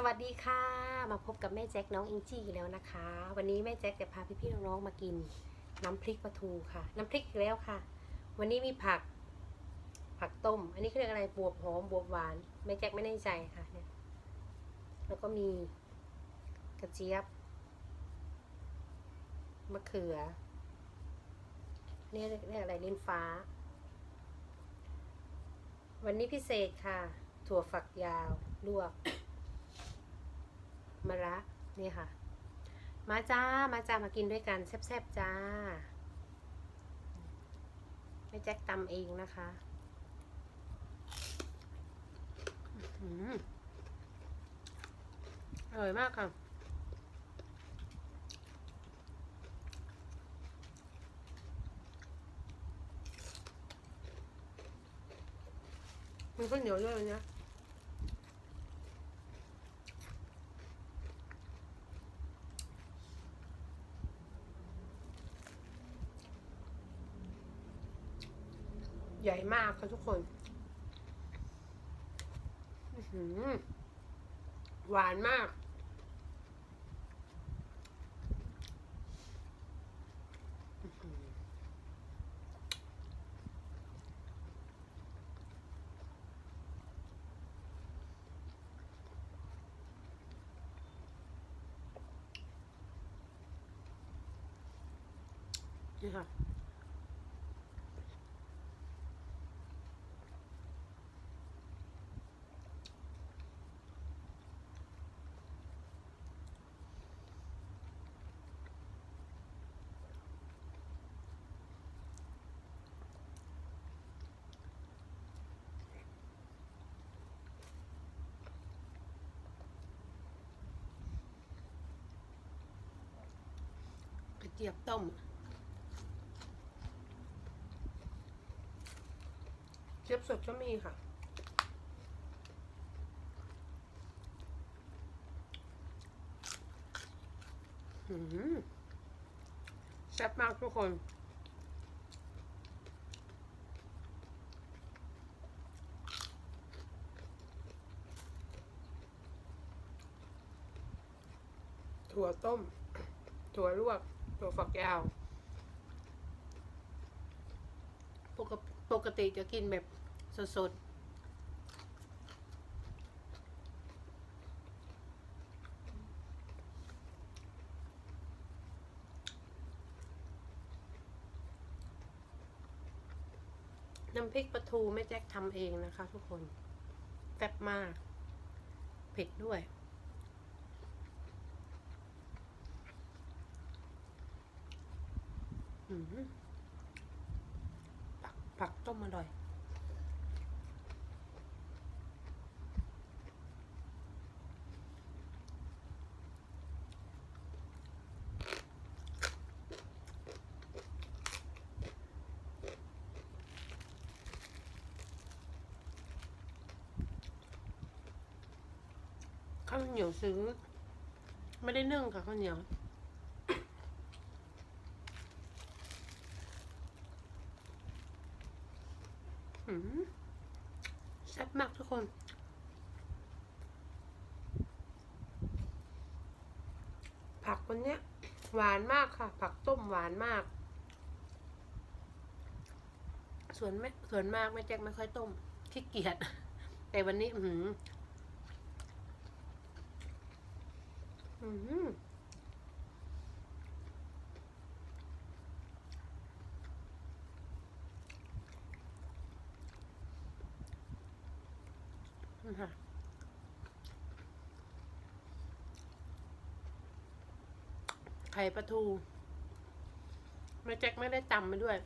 สวัสดีค่ะ มาพบกับแม่แจ็คน้องอิงจี้อีกแล้วนะคะ วันนี้แม่แจ็คจะพาพี่ๆน้องๆมากิน น้ำพริกปลาทูค่ะ น้ำพริกอีกแล้วค่ะ วันนี้มีผัก ผักต้ม อันนี้เขาเรียกอะไรบวบหอมบวบหวานแม่แจ็คไม่แน่ใจค่ะเนี่ยแล้วก็มีกระเจี๊ยบมะเขือเนี่ยเรียกอะไรลิ้นฟ้า วันนี้พิเศษค่ะ ถั่วฝักยาวลวก มะระนี่ค่ะ มาจ้ามาจ้ามากินด้วยกันแซ่บๆจ้าแม่แจ็คตำเองนะคะอร่อยมากค่ะมันข้าวเหนียวด้วยนเใหญ่มากค่ะทุกคนหวานมาก นี่ค่ะ เจี๊ยบต้มเจี๊ยบสดก็มีค่ะหืมแซ่บมากทุกคน ถั่วต้ม ถั่วลวก ถั่วฝักยาว ปกติปกติจะกินแบบสดๆ น้ำพริกปลาทูแม่แจ็คทำเองนะคะทุกคนแซ่บมาก เผ็ดด้วย อืม ผักผักต้มอร่อยข้าวเหนียวซื้อ ไม่ได้นึ่งค่ะข้าวเหนียว แซ่บมากทุกคนผักวันเนี้ย หวานมากค่ะ ผักต้มหวานมาก ส่วนไม่ส่วนมากแม่แจ็คไม่ค่อยต้มขี้เกียจแต่วันนี้ อือหืออือหืออือ ค่ะไข่ปลาทูแม่แจ็คไม่ได้ตำมาด้วย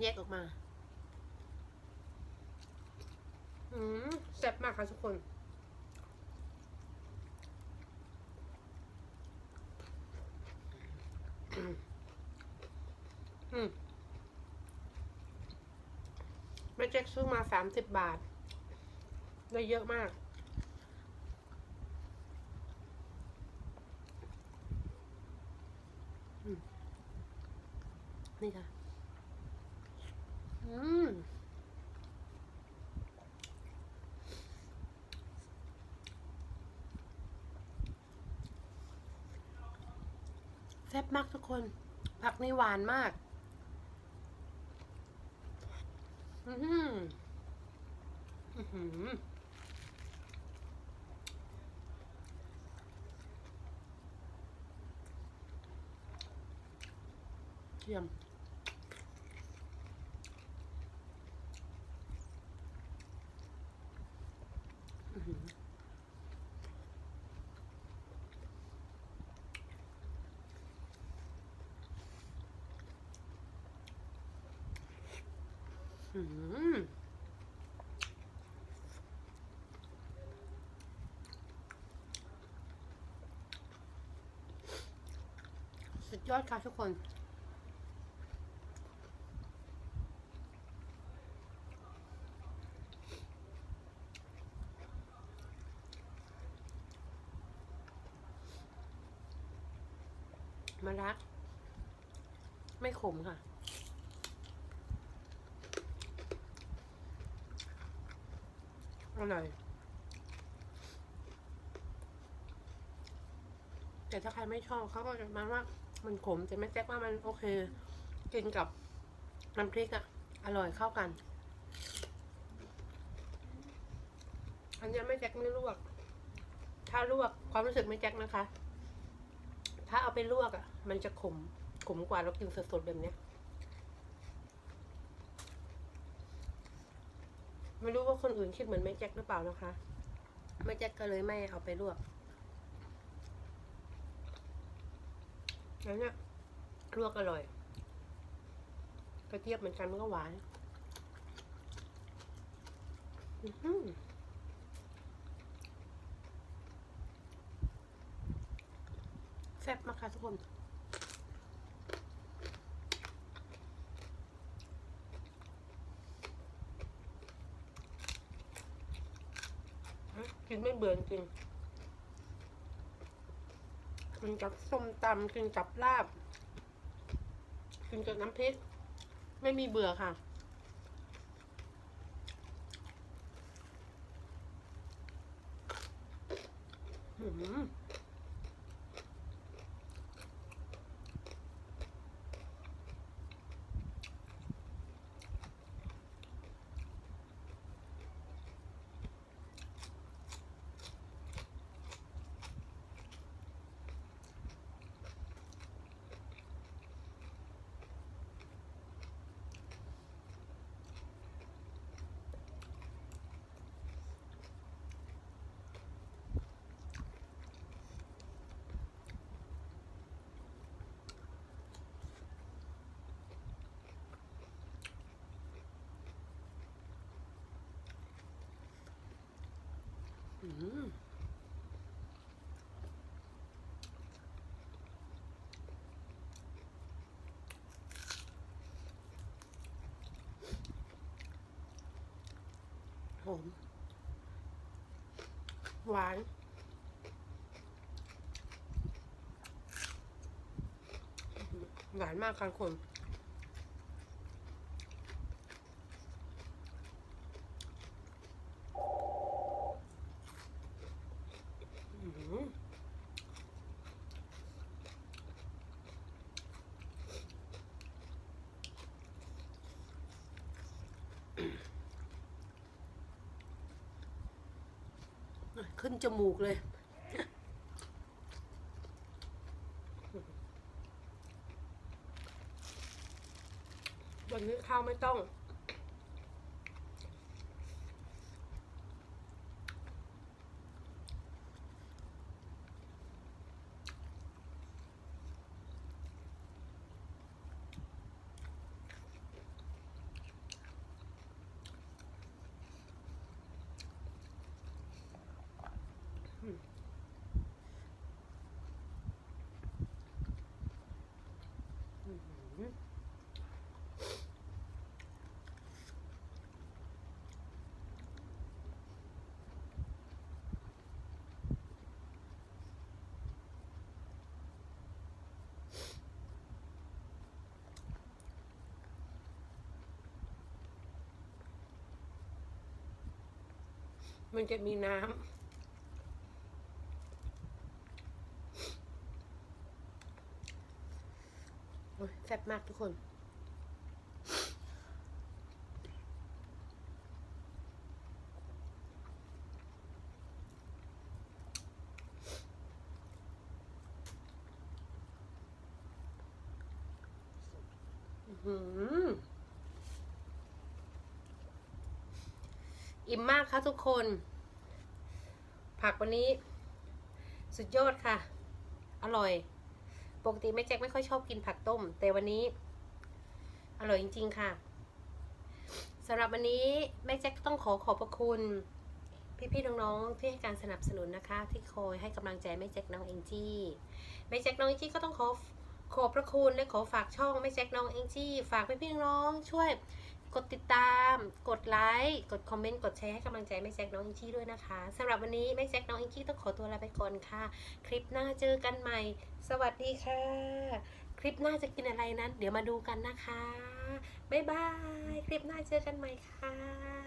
แยกออกมา อืมแซ่บมากค่ะทุกคนอืมแม่แจ็คซื้อมาสามสิบบาท ได้เยอะมาก นี่ค่ะ อืมแซ่บมากทุกคน ผักนี่หวานมาก อือหือ อือหื เยี่ยมอือหืออือหือสุดยอดค่ะทุกคน มะระไม่ขมค่ะ อร่อย แต่ถ้าใครไม่ชอบเขาก็จะมาว่ามันขม แต่แม่แจ๊กว่ามันโอเค กินกับน้ำพริกอะอร่อยเข้ากัน อันนี้ไม่แจ๊กไม่ลวก ถ้าลวกความรู้สึกไม่แจ๊กนะคะ ถ้าเอาไปลวกอะ มันจะขมขมกว่าเรากินสดๆแบบเนี้ย ไม่รู้ว่าคนอื่นคิดเหมือนแม่แจ็คหรือเปล่านะคะแม่แจ็คก็เลยไม่เอาไปลวกแล้วเนี่ยลวกอร่อยกระเทียบเหมือนกันมันก็หวาน อือหือ แซ่บมากค่ะทุกคนกินไม่เบื่อจริงกินกับส้มตำกินกับลาบ กินกับน้ำพริก ไม่มีเบื่อค่ะอืม อืม หอม หวาน หวานมากค่ะคุณ อื้อหือ ขึ้นจมูกเลย วันนี้ข้าวไม่ต้อง อื้อหือ มันจะมีน้ำแซ่บมากทุกคนอื้อหื อิ่มมากค่ะทุกคน ผักวันนี้ สุดยอดค่ะ อร่อย ปกติแม่แจ็คไม่ค่อยชอบกินผักต้ม แต่วันนี้ อร่อยจริง ๆ ค่ะสำหรับวันนี้แม่แจ็คต้องขอขอบพระคุณ พี่ๆน้องๆที่ให้การสนับสนุนนะคะ ที่คอยให้กำลังใจแม่แจ็คน้องเองจี้แม่แจ็คน้องเองจี้ก็ต้องขอขอบพระคุณและขอฝากช่องแม่แจ็คน้องเองจี้ฝากพี่ๆน้องๆช่วย กดติดตาม กดไลค์ กดคอมเมนต์ กดแชร์ให้กำลังใจแม่แจ็คน้องอิงคี้ด้วยนะคะสำหรับวันนี้แม่แจ็คน้องอิงคี้ต้องขอตัวลาไปก่อนค่ะ คลิปหน้าเจอกันใหม่ สวัสดีค่ะ คลิปหน้าจะกินอะไรนั้น เดี๋ยวมาดูกันนะคะ บ๊ายบาย คลิปหน้าเจอกันใหม่ค่ะ